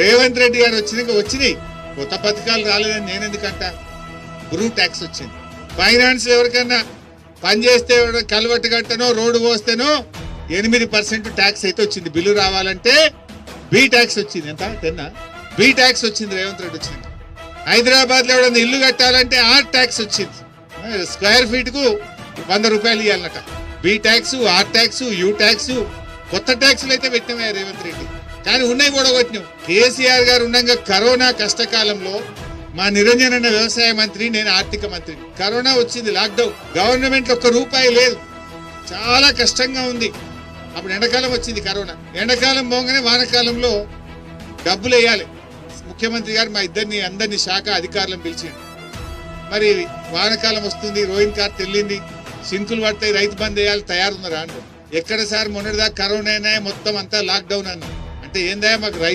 రేవంత్ రెడ్డి గారు వచ్చినాక వచ్చినాయి. కొత్త పథకాలు రాలేదని నేను ఎందుకంట ట్యాక్స్ వచ్చింది. ఫైనాన్స్ ఎవరికన్నా పని చేస్తే ఎవడో కలవట్టు కట్టనో రోడ్డు పోస్తేనో ఎనిమిది పర్సెంట్ ట్యాక్స్ అయితే వచ్చింది. బిల్లు రావాలంటే బీ ట్యాక్స్ వచ్చింది. ఎంత? తిన్నా? బి ట్యాక్స్ వచ్చింది రేవంత్ రెడ్డి వచ్చింది హైదరాబాద్లో ఎవడన్నా ఇల్లు కట్టాలంటే ఆర్ ట్యాక్స్ వచ్చింది. స్క్వేర్ ఫీట్కు వంద రూపాయలు ఇవ్వాలన్నట B tax R tax U tax కొత్త ట్యాక్సులు అయితే పెట్టినాయి రేవంత్ రెడ్డి. కానీ ఉన్నాయి కూడా కొట్టినాం కేసీఆర్ గారు ఉండగా కరోనా కష్టకాలంలో మా నిరంజన్ అన్న వ్యవసాయ మంత్రి నేను ఆర్థిక మంత్రి. కరోనా వచ్చింది లాక్డౌన్. గవర్నమెంట్ ఒక్క రూపాయి లేదు. చాలా కష్టంగా ఉంది. అప్పుడు ఎండాకాలం వచ్చింది కరోనా. ఎండాకాలం పోగానే వానకాలంలో డబ్బులు వేయాలి. ముఖ్యమంత్రి గారు మా ఇద్దరిని అందరినీ శాఖ అధికారులను పిలిచింది మరి వానకాలం వస్తుంది రోహిన్ కార్త్ వెళ్ళింది సింకులు పడతాయి రైతు బంద్ వేయాలి తయారున్నారా అంటారు ఎక్కడ సార్ మొన్నటిదా కరోనా మొత్తం అంతా లాక్డౌన్ అన్నారు. ఏందా మాకు